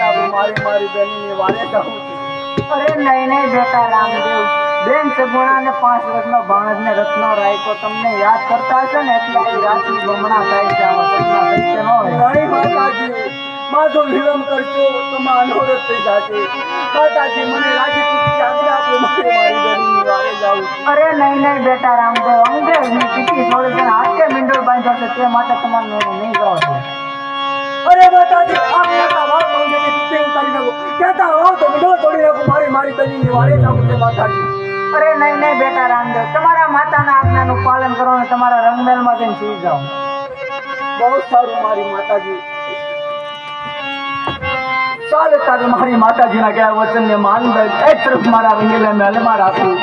મારી મારી બેનની વારે જાઉં છું. અરે નહીં નહીં બેટા રામદેવ. બેન સગુણાને પાંચ વર્ષનો રત્નો રાખ્યો. તમને યાદ કરતા હશે ને એટલે રાત્રિ બમણા થાય છે આમાં સપના સત્ય હોય. નહીં માતાજી. માધો વિલંબ કરશો તો માં અનોરત થઈ જશે. માતાજી મને લાગે ખુશી આજ્ઞા આપો મારે મારી બેનની વારે જાઉં અરે નહીં નહીં બેટા રામદેવ. અંગે હું પીટી છોડે છે ને હાથે મીંડળ છે તે માટે તમારે નહીં કહો છો. અરે માતાજી આમ કહેતા વાત માંગે છે તે ઉતારી નાખો. કહેતા હોવ તો વિડો તોડી નાખો મારી મારી બેનની વાળે જાઉં છે માતાજી. અરે નહીં નહીં બેટા રામદેવ તમારા માતાના આજ્ઞાનું પાલન કરો અને તમારા રંગમેલમાં જઈને સુઈ જાઓ. બહુ સારું મારી માતાજી. ચાલે તારે મારી માતાજીના કયા વચનને માન દે એક તરફ મારા રંગેલા મહેલમાં રાખું.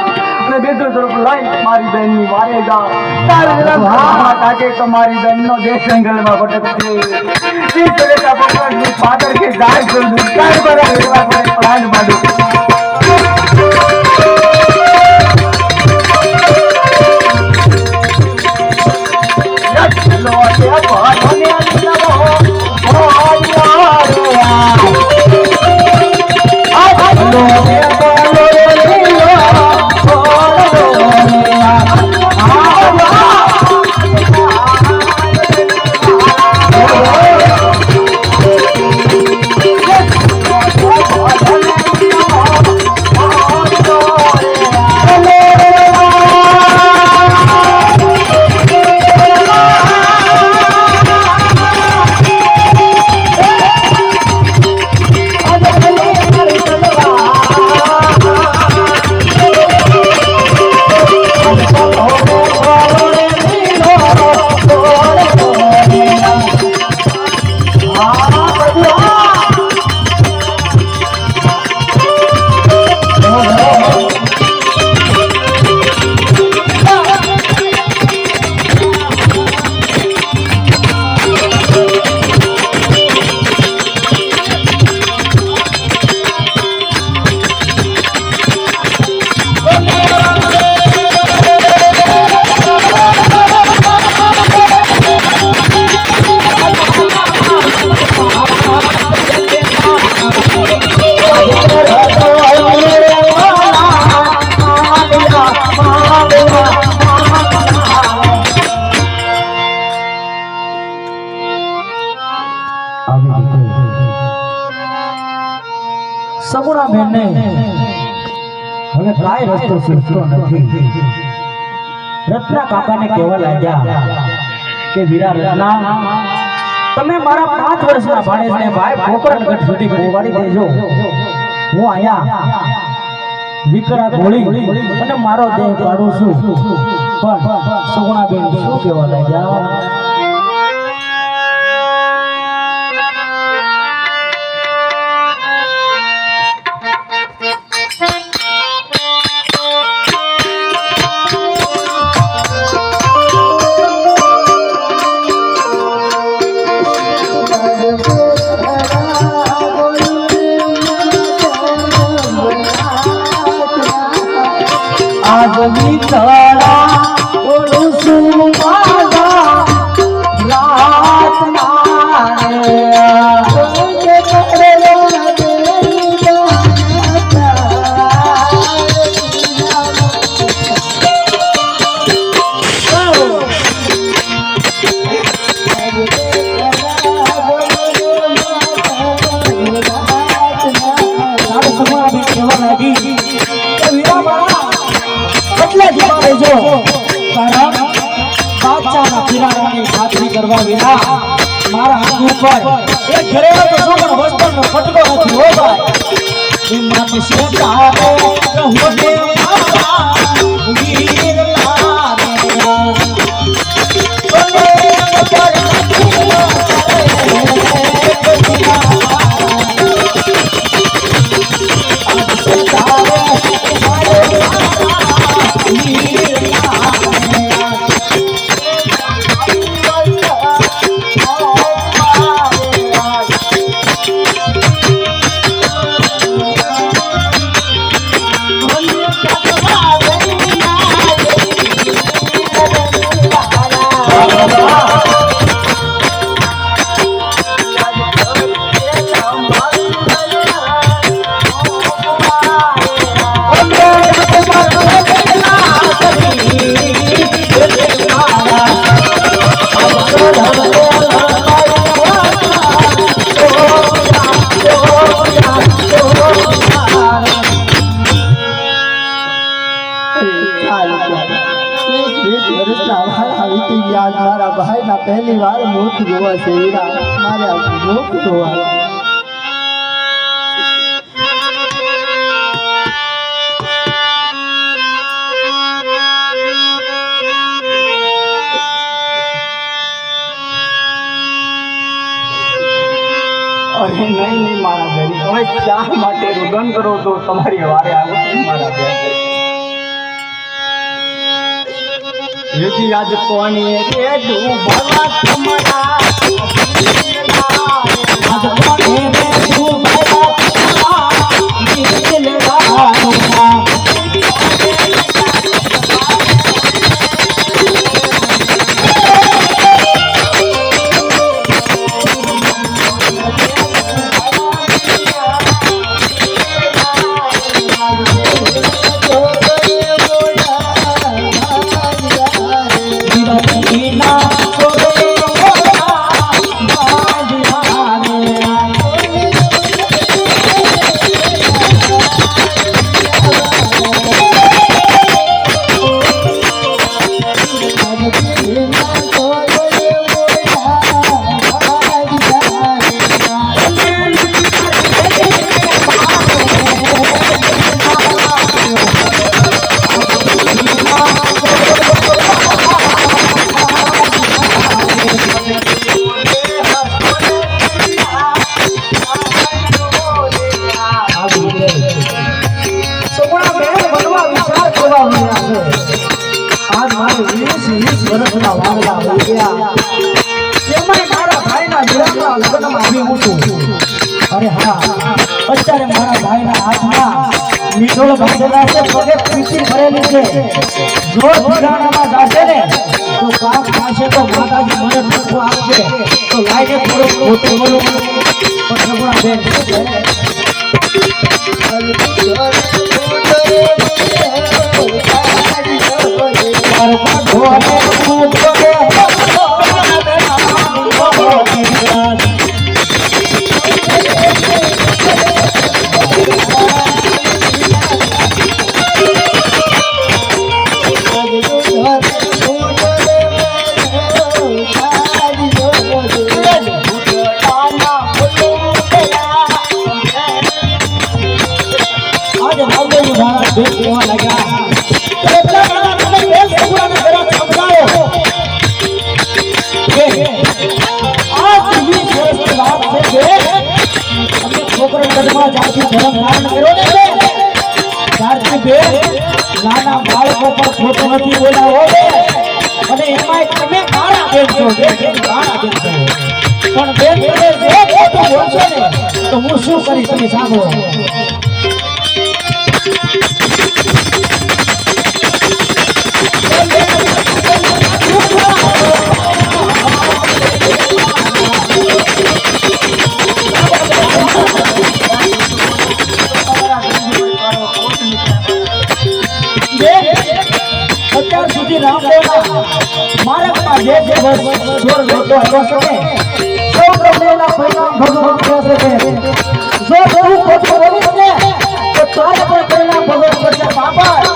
અને બીજું તરફ લઈ મારી બહેનની વારે હાથમાં તાકે તો મારી બહેનનો દેશ ભટકશે. ઈ તરેતા ભગવાનની ફાદર કે જાય તો દુકાન પર રહેવા પડે પ્લાન બાંધું. લો તે ભાઈને સગુણા કાંઈ નથી. રત્ના કાકાને કહેવા લાગ્યા કે વીરા રત્ના, તમે મારા પાંચ વર્ષના ભાણેજને ભાઈ પોકરણગઢ સુધી પહોંચાડી દેજો. હું અહીંયા વિકરા ગોળી અને મારો દેહ કાઢું છું. પણ સગુણા શું કહેવા લાગ્યા? મારા અરે નહીં નહીં, મારા ભાઈ તમે શા માટે રુદન કરો તો તમારી વારે આવો મારા બેન. યજી આજ રે ડૂબવા તમારા. મીઠોળ બાંધેલા છે, પગે પીટી ભરેલી છે. જો ઠિકાણામાં જાશે ને, તો કામ થશે તો માતાજી મને ટૂંકું આપશે. તો લાગે થોડો મોટો બોલો. પણ સગુણા બેન આજે પર ખોટું નથી બોલાવો અને એમાં તમે કાળા બેન છો કાળા બેન છો પણ બેન તમે જે ખોટું બોલશો ને તો હું શું કરીશ તમે સાંભળો બે સુધી રામદેવના માર્ગમાં જે જે જોર લોકો પરિણામ ભગવાન કહે છે કે જો તું ખોટું બોલીશ પણ પરિણામ ભગવાન કરશે બાપા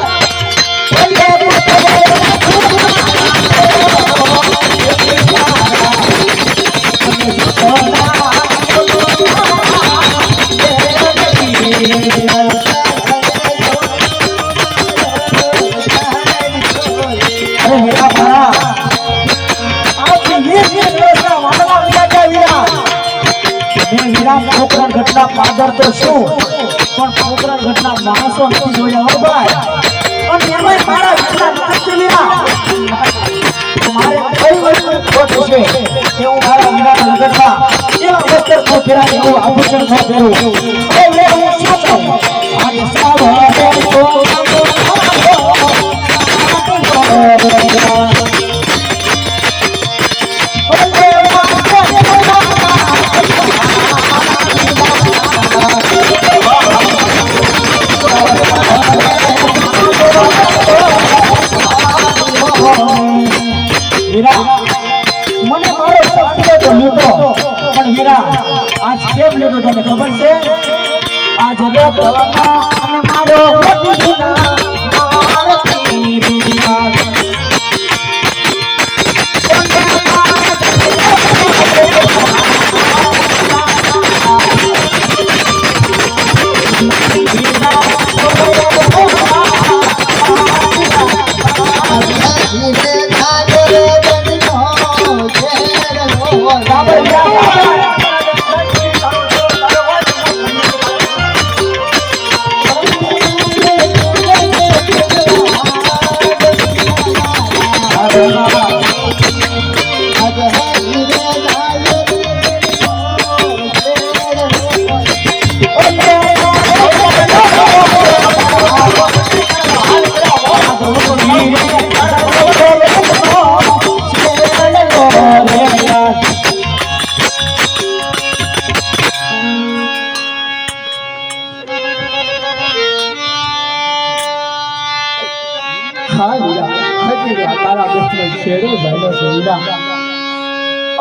ઘટના પાદર તો શું? પણ પોખરણ ઘટના માણસો નથી જોયા હો ભાઈ. અને એમાંય મારા કઈ વસ્તુ ખોટ આભૂષણ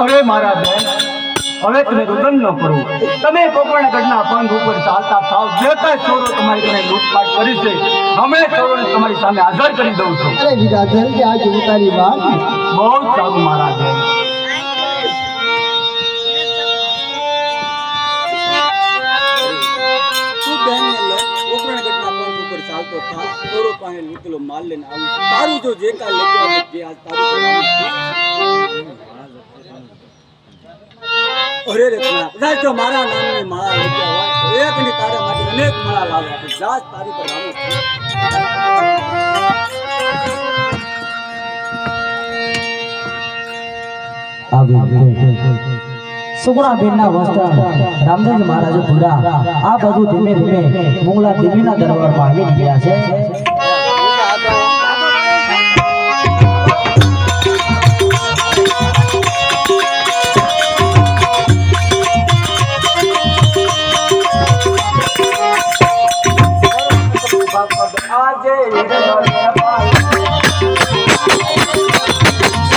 અરે મારા બેન હવે તમે રુદન ન કરો. તમે પોપણગઢના પંખ ઉપર ચાલતા થાવ જે કાંઈ ચોરો તમારી ઘરે લૂંટફાટ કરી છે હમણાં ચોરોને તમારી સામે હાજર કરી દઉં છું. અરે વિરા જલ્દી આજે ઉતારી વાત બહુ સારું મારા બેન. પાસે લૂંટેલો માલ લઈને આવું. તારું જો જે કાલ અરે રે કદાચ જો મારા નામની માળા લઈ ગયા હોય એક ની તારા માટે અનેક માળા લાવ્યા આપે જાત તારી પર રામો સુગુણા બેનના વસ્ત્ર રામદેવજી મહારાજે પૂરા આ બધું ધીમે ધીમે મુંગલા દેવીના દરબારમાં આવી ગયા છે.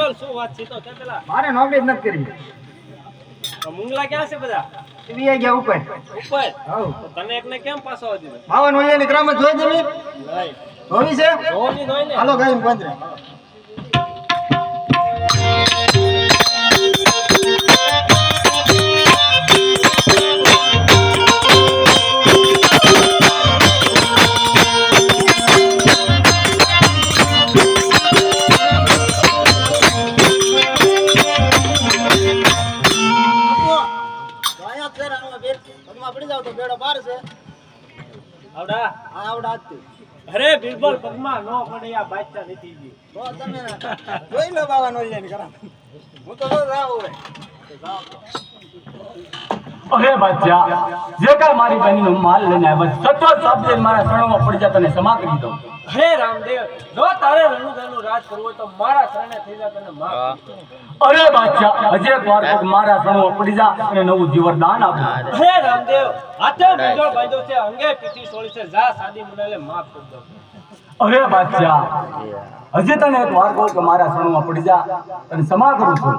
બિરબલ શું વાત છે તો? તે પેલા? મારે નોકરી જ નથી કરી. તો મુંગલા ક્યાં છે બધા? વી ગયા ઉપર. ઉપર? તો તને એકને કેમ પાછો દીધો? માવન ઓલિયાની ગ્રામ જોઈ દેવી. નહીં. છે? ધોની ને હાલો ગાય બંધ આવડા. અરે બિરબલ પગમાં નો પડે આ બાદશાહ નથી ગઈ. જોઈ લો બાવન ઓલિયાની ગ્રામ હું તો રોજ હોય અરે બાદશાહ જે કાંઈ મારી બહેનનો માલ લઈને આવ્યા સતત શબ્દ મારા શરણોમાં પડી જતા તને ક્ષમા કરી દઉં. હે રામદેવ જો તારે રણુદાનું રાજ કરવું હોય તો મારા શરણે થઈ જા તને માફ અરે બાદશાહ હજે એક વાર કોક મારા શરણોમાં પડી જા અને નવું જીવનદાન આપ. હે રામદેવ હાથે મુંજોળ બાંધ્યો છે અંગે પીઠી સોળી છે જા સાદી મુનાલે માફ કરી દો અરે બાદશાહ હજી તને એક વાર કહું કે મારા શરણોમાં પડી જા અને ક્ષમા કરું છું.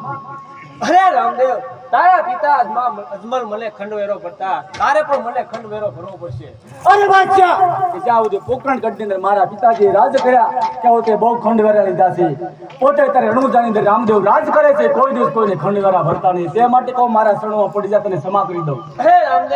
અરે રામદેવ તારા પિતા અજમા અજમલ મને ખંડવેરો ભરતા. તારે પણ મને ખંડવેરો ભરવો પડશે. અરે બાદશાહ કે જ્યાં સુધી પોકરણ ગઢની અંદર મારા પિતાજી રાજ કર્યા ત્યાં તે બહુ ખંડવેરા લીધા છે. પોતે તારે રણુજાની અંદર રામદેવ રાજ કરે છે. કોઈ દિવસ કોઈને ખંડવેરા ભરતા નહીં. તે માટે કહું મારા શરણોમાં પડી જા તને ક્ષમા કરી દઉં. હે રામદેવ